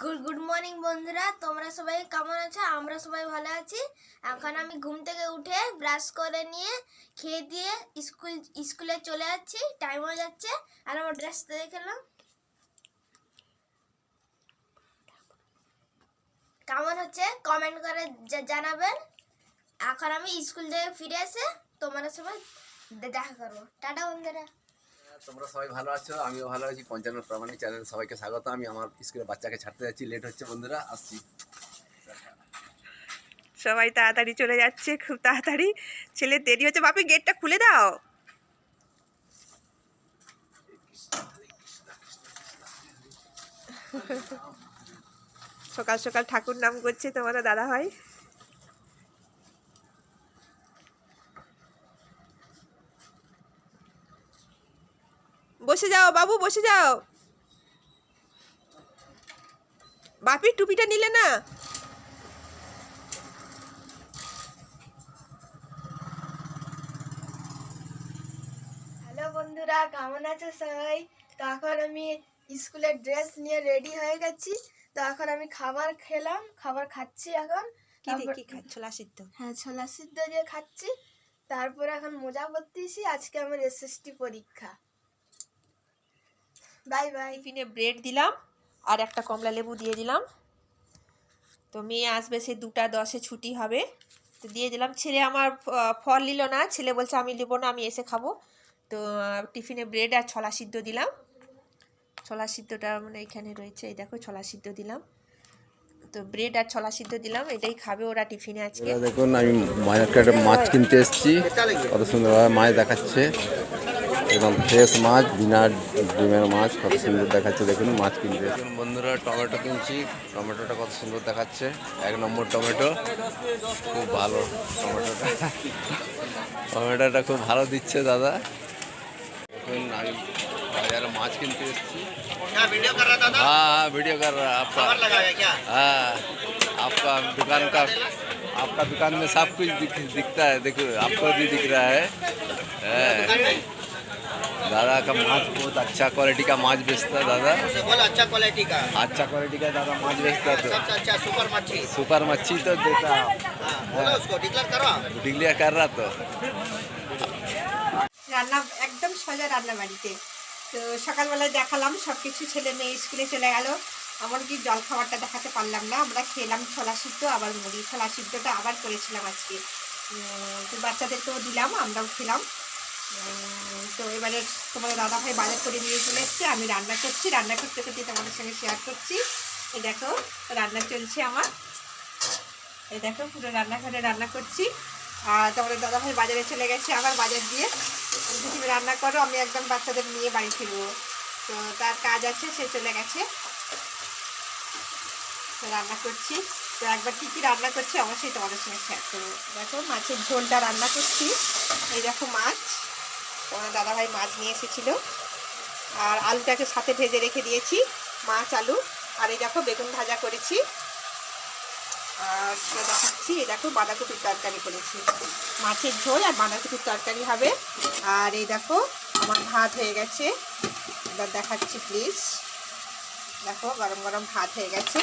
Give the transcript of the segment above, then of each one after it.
Good good morning বন্ধুরা। তোমরা সবাই কেমন আছো? আমরা সবাই ভালো আছি। এখন আমি ঘুম থেকে উঠে ব্রাশ করে নিয়ে, খেয়ে দিয়ে স্কুল, স্কুলে চলে যাচ্ছি। টাইম হয়ে যাচ্ছে। আর আমার ড্রেসটা দেখলাম কেমন হচ্ছে? কমেন্ট করে জানাবেন। এখন আমি স্কুল থেকে ফিরে এসে তোমরা সবাই দেখা করব। টাটা বন্ধুরা। তোমরা সবাই ভালো আছো? আমিও ভালো আছি। পঞ্চান্ন প্রামাণিক চ্যানেল সবাইকে স্বাগত। আমি আমার স্কুলে বাচ্চাকে ছাড়তে যাচ্ছি। লেট হচ্ছে বন্ধুরা, আসছি। সবাই তাড়াতাড়ি চলে যাচ্ছে, খুব তাড়াতাড়ি। ছেলে দেরি হচ্ছে। বাপি, গেটটা খুলে দাও। সকাল সকাল ঠাকুর নাম করছে তোমাদের দাদা ভাই বসে যাও বাবু বসে যাও। বাপির টুপিটা নিলে না? হ্যালো বন্ধুরা কেমন আছো সবাই? তো এখন আমি স্কুলের ড্রেস নিয়ে রেডি হয়ে গেছি। তো এখন আমি খাবার খেলাম খাবার খাচ্ছি এখন। কি ছোলা সিদ্ধ? হ্যাঁ ছোলা সিদ্ধ দিয়ে খাচ্ছি। তারপরে এখন মজা করতেছি আজকে আমার এসএসটি পরীক্ষা। Bye bye. টিফিনে ব্রেড দিলাম আর একটা কমলা লেবু দিয়ে দিলাম। তো মেয়ে আসবে সে দুটা দশে ছুটি হবে। তো দিয়ে দিলাম। ছেলে আমার ফল নিল না। ছেলে বলছে আমি নেব না আমি এসে খাব। তো টিফিনে ব্রেড আর ছলা সিদ্ধ দিলাম। ছলা সিদ্ধটা মানে এখানে রয়েছে। এই দেখো ছোলা সিদ্ধ দিলাম। তো ব্রেড আর ছলা সিদ্ধ দিলাম। এটাই খাবে ওরা টিফিনে আজকে। দেখুন আমি মাছ কিনতে এসেছি। কত সুন্দরভাবে মাছ দেখাচ্ছে। একদম ফ্রেশ মাছ বিনা ডিমের মাছ কত সুন্দর দেখাচ্ছে দেখুন মাছ কিনতে দেখুন বন্ধুরা টমেটো কিনছি টমেটোটা কত সুন্দর দেখাচ্ছে এক নম্বর টমেটো খুব ভালো টমেটোটা টমেটোটা খুব ভালো দিচ্ছে দাদা দেখুন আমি বাজারে মাছ কিনতে এসেছি क्या वीडियो कर रहा था ना हाँ हाँ वीडियो कर रहा है आपका कवर लगाया क्या हाँ आपका दुकान का आपका दुकान में सब कुछ दिख, दिखता है देखो आपको भी दिख रहा है है। दादा का माछ बहुत अच्छा क्वालिटी का माछ बेचता है दादा उसे बोल अच्छा क्वालिटी का अच्छा क्वालिटी का दादा माछ बेचता है तो सबसे अच्छा सुपर मच्छी सुपर मच्छी तो देता है हाँ बोलो उसको डिक्लेयर करो डिग्लिया कर रहा तो রান্না একদম সোজা রান্না বাড়িতে তো সকালবেলায় দেখালাম সব কিছু ছেলে মেয়ে স্কুলে চলে গেল এমনকি জল খাবারটা দেখাতে পারলাম না আমরা খেলাম ছোলা সিদ্ধ আবার মুড়ি ছোলা সিদ্ধটা আবার করেছিলাম আজকে উম, তো বাচ্চাদেরকেও দিলাম আমরাও খেলাম উম, তো এবারে তোমাদের দাদা ভাই বাজার করে নিয়ে চলে এসছে। আমি রান্না করছি, রান্না করতে করতে তোমাদের সঙ্গে শেয়ার করছি। এই দেখো, রান্না চলছে আমার। এই দেখো, পুরো রান্নাঘরে রান্না করছি। আর তোমাদের দাদা ভাই বাজারে চলে গেছে আবার বাজার দিয়ে। তুমি রান্না করো, আমি একদম বাচ্চাদের নিয়ে বাড়ি ফিরবো। তো তার কাজ আছে, সে চলে গেছে। রান্না করছি। তো একবার কী কী রান্না করছি, অবশ্যই তোমাদের সঙ্গে শেয়ার করব। দেখো, মাছের ঝোলটা রান্না করছি। এই দেখো মাছ। তোমার দাদাভাই মাছ নিয়ে এসেছিল। আর আলুটাকে সাথে ভেজে রেখে দিয়েছি, মাছ, আলু। আর এই দেখো বেগুন ভাজা করেছি। আর দেখাচ্ছি, এই দেখো বাঁধাকপির তরকারি করেছি। মাছের ঝোল আর বাঁধাকপির তরকারি হবে। আর এই দেখো আমার ভাত হয়ে গেছে। এবার দেখাচ্ছি প্লিজ দেখো গরম গরম ভাত হয়ে গেছে।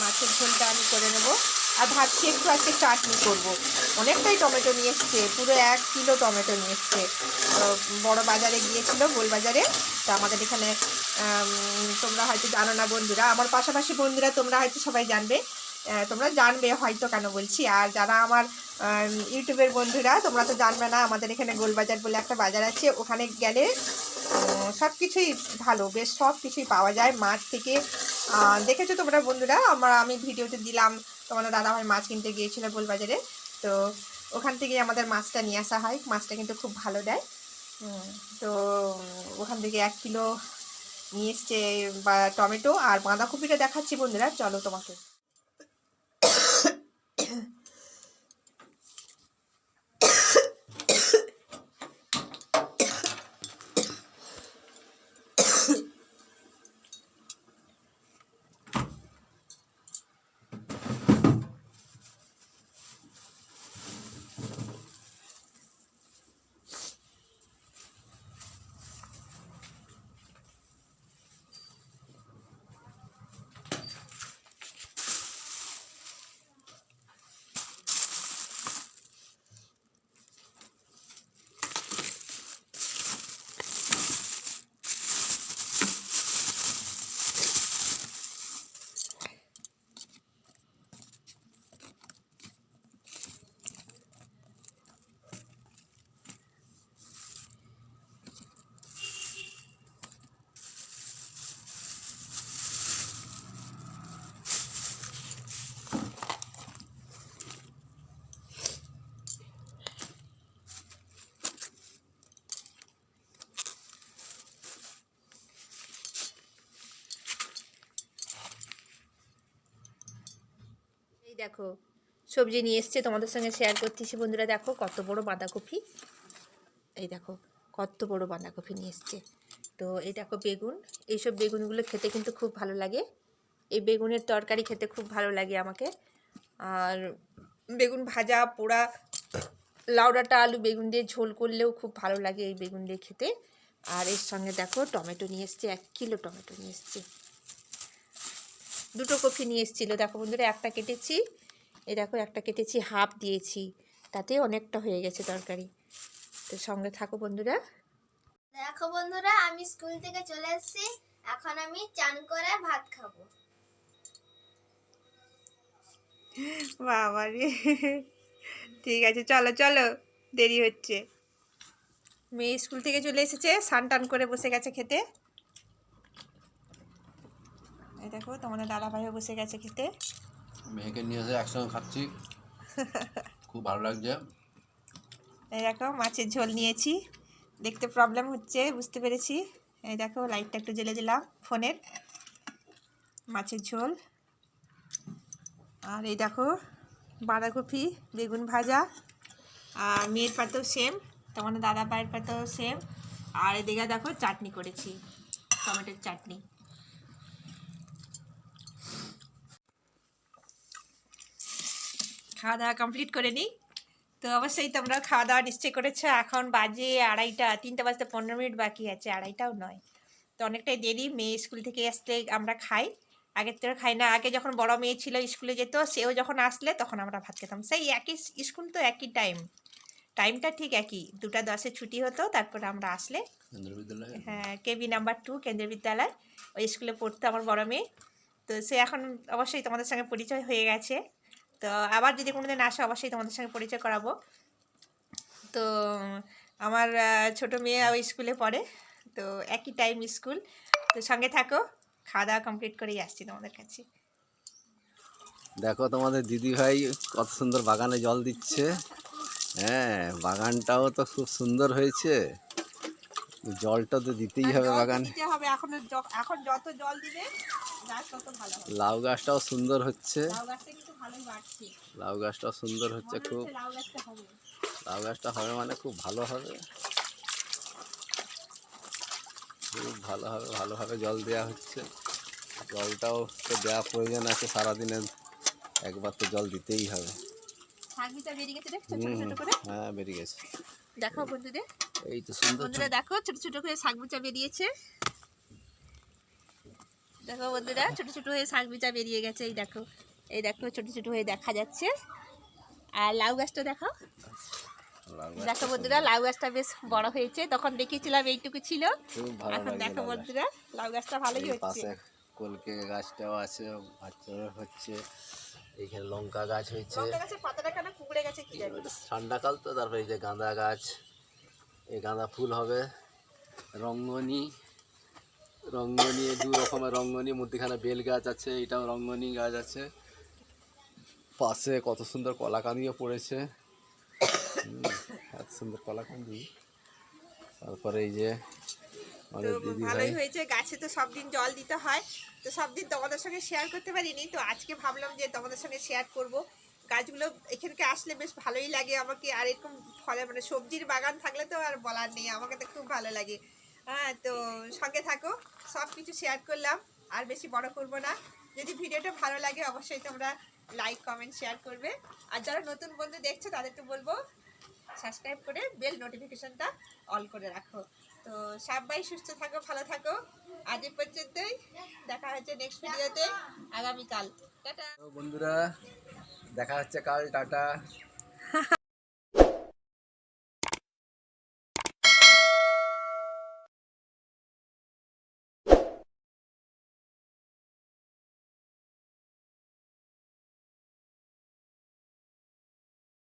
মাছের ঝোলটা আমি করে নেব। আর ভাবছি একটু আজকে চাটনি করব। অনেকটাই টমেটো নিয়ে এসছে, পুরো এক কিলো টমেটো নিয়ে এসছে। বড় বাজারে গিয়েছিল গোলবাজারে তা আমাদের এখানে তোমরা হয়তো জানো না বন্ধুরা, আমার পাশাপাশি বন্ধুরা তোমরা হয়তো সবাই জানবে। তোমরা জানবে হয়তো কেন বলছি। আর যারা আমার ইউটিউবের বন্ধুরা, তোমরা তো জানবে না, আমাদের এখানে গোলবাজার বলে একটা বাজার আছে। ওখানে গেলে সব কিছুই ভালো, বেশ সব কিছুই পাওয়া যায়। মাছ থেকে দেখেছ তোমরা বন্ধুরা, আমরা, আমি ভিডিওতে দিলাম তোমাদের দাদা ভাই মাছ কিনতে গিয়েছিল গোলবাজারে তো ওখান থেকে আমাদের মাছটা নিয়ে আসা হয়। মাছটা কিন্তু খুব ভালো দেয়। তো ওখান থেকে এক কিলো নিয়ে এসছে, বা টমেটো আর বাঁধাকপিটা দেখাচ্ছি বন্ধুরা। চলো তোমাকে। দেখো, সবজি নিয়ে এসছে, তোমাদের সঙ্গে শেয়ার করতেছি বন্ধুরা দেখো, কত বড় বাঁধাকপি। এই দেখো, কত বড় বাঁধাকপি নিয়ে এসছে। তো এই দেখো বেগুন, এইসব বেগুনগুলো খেতে কিন্তু খুব ভালো লাগে। এই বেগুনের তরকারি খেতে খুব ভালো লাগে আমাকে। আর বেগুন ভাজা, পোড়া, লাউডাটা, আলু বেগুন দিয়ে ঝোল করলেও খুব ভালো লাগে এই বেগুন দিয়ে খেতে। আর এর সঙ্গে দেখো, টমেটো নিয়ে এসছে, এক কিলো টমেটো নিয়ে এসছে। দুটো কপি নিয়ে এসেছিল। দেখো বন্ধুরা একটা কেটেছি এই দেখো একটা কেটেছি হাফ দিয়েছি। তাতে অনেকটা হয়ে গেছে তরকারি। তো সঙ্গে থাকো বন্ধুরা। দেখো বন্ধুরা আমি স্কুল থেকে চলে এসেছি। এখন আমি চান করে ভাত খাব। বাবা রে। ঠিক আছে চলো চলো দেরি হচ্ছে। মেয়ে স্কুল থেকে চলে এসেছে স্নান টান করে বসে গেছে খেতে। দেখো তোমাদের দাদা ভাইও বসে গেছে খেতে। মেয়েকে নিয়ে এসে একসঙ্গে খাচ্ছি। খুব ভালো লাগছে। এই দেখো মাছের ঝোল নিয়েছি। দেখতে প্রবলেম হচ্ছে বুঝতে পেরেছি। এই দেখো লাইটটা একটু জ্বেলে দিলাম ফোনের। মাছের ঝোল। আর এই দেখো বাঁধাকপি বেগুন ভাজা আর মেয়ের পাতেও সেম তোমার দাদা পায়ের পাতেও সেম আর এদিকে দেখো চাটনি করেছি টমেটোর চাটনি। খাওয়া দাওয়া কমপ্লিট করে নিই। তো অবশ্যই তোমরা খাওয়া দাওয়া নিশ্চয়ই করেছ। এখন বাজে আড়াইটা তিনটে বাজতে পনেরো মিনিট বাকি আছে আড়াইটাও নয়। তো অনেকটাই দেরি মেয়ে স্কুল থেকে আসলে আমরা খাই। আগের থেকে খাই না আগে যখন বড় মেয়ে ছিল স্কুলে যেত সেও যখন আসলে তখন আমরা ভাত খেতাম। সেই একই স্কুল তো একই টাইম টাইমটা ঠিক একই। দুটা দশে ছুটি হতো তারপরে আমরা আসলে হ্যাঁ কেবি নাম্বার টু কেন্দ্রীয় বিদ্যালয়। ওই স্কুলে পড়তো আমার বড় মেয়ে। তো সে এখন অবশ্যই তোমাদের সঙ্গে পরিচয় হয়ে গেছে। তো আবার যদি কোনো কোনোদিন আসে অবশ্যই তোমাদের সঙ্গে পরিচয় করাবো। তো আমার ছোট মেয়ে ওই স্কুলে পড়ে তো একই টাইম স্কুল তো সঙ্গে থাকো খাওয়া দাওয়া কমপ্লিট করেই আসছি তোমাদের কাছে। দেখো তোমাদের দিদি ভাই কত সুন্দর বাগানে জল দিচ্ছে। হ্যাঁ বাগানটাও তো খুব সুন্দর হয়েছে। জলটা তো দিতেই হবে বাগানে। দিতে হবে। এখন এখন যত জল দিবে লাউ গাছটাও সুন্দর হচ্ছে। লাউ গাছটাও সুন্দর হচ্ছে খুব লাউ গাছটা হবে। মানে খুব ভালো হবে। খুব ভালো হবে ভালোভাবে জল দেওয়া হচ্ছে। জলটাও তো দেওয়া প্রয়োজন আছে সারাদিনে একবার তো জল দিতেই হবে। হ্যাঁ বেরিয়ে গেছে। দেখো বন্ধুদের। এই তো সুন্দর বন্ধুরা দেখো ছোট ছোট করে শাক বেরিয়েছে। দেখো বন্ধুরা ছোট ছোট হয়ে শাক বিচা বেরিয়ে গেছে এই দেখো। এই দেখো ছোট ছোট হয়ে দেখা যাচ্ছে। আর লাউ গাছটা দেখো। দেখো বন্ধুরা লাউ গাছটা বেশ বড় হয়েছে তখন দেখিয়েছিলাম এইটুকু ছিল। এখন দেখো বন্ধুরা লাউ গাছটা ভালোই হচ্ছে। কলকে গাছটাও আছে হচ্ছে এইখানে লঙ্কা গাছ হয়েছে। ঠান্ডাকাল তো তারপরে এই যে গাঁদা গাছ এই গাঁদা ফুল হবে। রঙ্গনি রঙ্গনি দু রকমের রঙ্গনি মধ্যখানে বেল গাছ আছে এটাও রঙ্গনি গাছ আছে। পাশে কত সুন্দর কলাকান্দিও পড়েছে। এত সুন্দর কলাকান্দি। তারপরে এই যে আমাদের দিদি ভালোই হয়েছে গাছে তো সব দিন জল দিতে হয়। তো সব দিন তোমাদের সঙ্গে শেয়ার করতে পারিনি তো আজকে ভাবলাম যে তোমাদের সঙ্গে শেয়ার করব। গাছগুলো এখানকে আসলে বেশ ভালোই লাগে আমাকে আর এরকম ফলে মানে সবজির বাগান থাকলে তো আর বলার নেই আমাকে তো খুব ভালো লাগে। হ্যাঁ তো সঙ্গে থাকো, সব কিছু শেয়ার করলাম, আর বেশি বড় করব না। যদি ভিডিওটা ভালো লাগে, অবশ্যই তোমরা লাইক কমেন্ট শেয়ার করবে। আর যারা নতুন বন্ধু দেখছ, তাদেরকে বলব সাবস্ক্রাইব করে বেল নোটিফিকেশনটা অল করে রাখো। তো সবাই সুস্থ থাকো, ভালো থাকো। আজ পর্যন্তই, দেখা হচ্ছে নেক্সট ভিডিওতে আগামীকাল। টাটা। বন্ধুরা, দেখা হচ্ছে কাল, টাটা।